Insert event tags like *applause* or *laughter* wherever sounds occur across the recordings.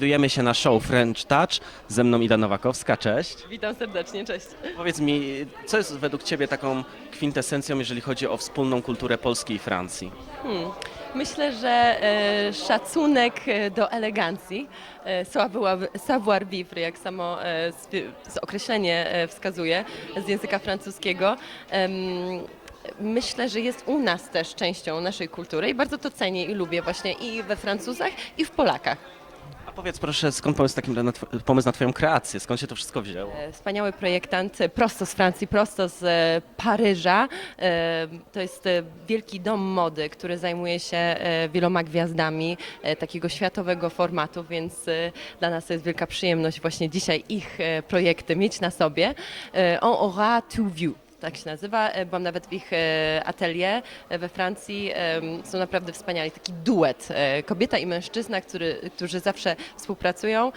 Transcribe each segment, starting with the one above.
Znajdujemy się na show French Touch. Ze mną Ida Nowakowska, cześć. Witam serdecznie, cześć. Powiedz mi, co jest według Ciebie taką kwintesencją, jeżeli chodzi o wspólną kulturę Polski i Francji? Myślę, że e, szacunek e, do elegancji, e, savoir- savoir-vivre, jak samo e, z określenie e, wskazuje z języka francuskiego, em, myślę, że jest u nas też częścią naszej kultury i bardzo to cenię i lubię właśnie i we Francuzach, i w Polakach. Powiedz proszę, skąd pomysł, takim na pomysł na Twoją kreację? Skąd się to wszystko wzięło? E, Wspaniały projektant, e, prosto z Francji, prosto z e, Paryża. To jest wielki dom mody, który zajmuje się wieloma gwiazdami takiego światowego formatu, więc dla nas to jest wielka przyjemność właśnie dzisiaj ich projekty mieć na sobie. On aura tout vu. Tak się nazywa. E, Byłam nawet w ich e, atelier e, we Francji. Są naprawdę wspaniali. Taki duet. Kobieta i mężczyzna, który, którzy zawsze współpracują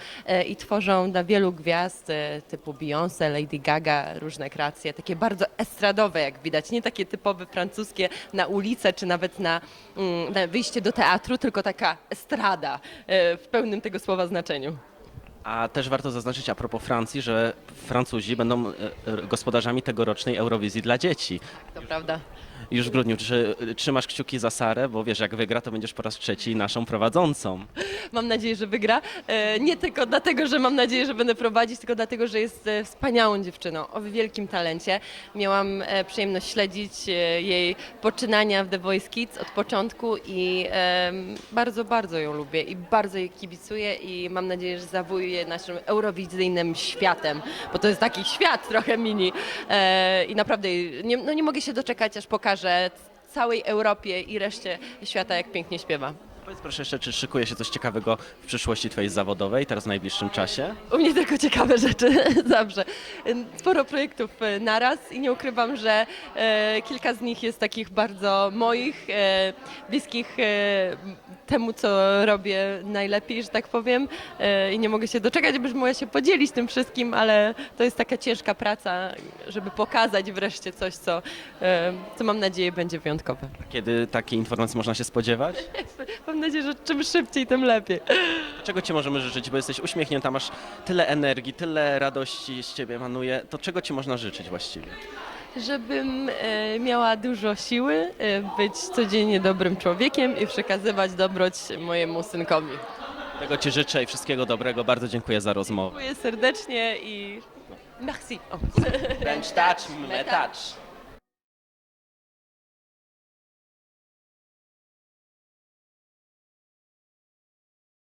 i tworzą dla wielu gwiazd typu Beyoncé, Lady Gaga, różne kreacje. Takie bardzo estradowe, jak widać. Nie takie typowe francuskie na ulicę, czy nawet na, mm, na wyjście do teatru, tylko taka estrada w pełnym tego słowa znaczeniu. A też warto zaznaczyć a propos Francji, że Francuzi będą e, e, gospodarzami tegorocznej Eurowizji dla dzieci. To prawda. Już w grudniu. Czy trzymasz kciuki za Sarę? Bo wiesz, jak wygra, to będziesz po raz trzeci naszą prowadzącą. Mam nadzieję, że wygra. E, Nie tylko dlatego, że mam nadzieję, że będę prowadzić, tylko dlatego, że jest e, wspaniałą dziewczyną o wielkim talencie. Miałam e, przyjemność śledzić jej poczynania w The Voice Kids od początku i bardzo, bardzo ją lubię i bardzo jej kibicuję i mam nadzieję, że zawojuje naszym eurowizyjnym światem, bo to jest taki świat trochę mini i naprawdę nie, no nie mogę się doczekać, aż pokażę całej Europie i reszcie świata, jak pięknie śpiewa. Powiedz proszę jeszcze, czy szykuje się coś ciekawego w przyszłości Twojej zawodowej, teraz w najbliższym czasie? U mnie tylko ciekawe rzeczy *laughs* zawsze. Sporo projektów e, naraz i nie ukrywam, że e, kilka z nich jest takich bardzo moich, e, bliskich e, temu, co robię najlepiej, że tak powiem. E, I nie mogę się doczekać, byś mogła się podzielić tym wszystkim, ale to jest taka ciężka praca, żeby pokazać wreszcie coś, co, e, co mam nadzieję będzie wyjątkowe. Kiedy takiej informacji można się spodziewać? Mam nadzieję, że czym szybciej, tym lepiej. Czego Ci możemy życzyć, bo jesteś uśmiechnięta, masz tyle energii, tyle radości z Ciebie emanuje, to czego Ci można życzyć właściwie? Żebym e, miała dużo siły, e, być codziennie dobrym człowiekiem i przekazywać dobroć mojemu synkowi. Tego Ci życzę i wszystkiego dobrego, bardzo dziękuję za rozmowę. Dziękuję serdecznie i merci. O. French touch, touch.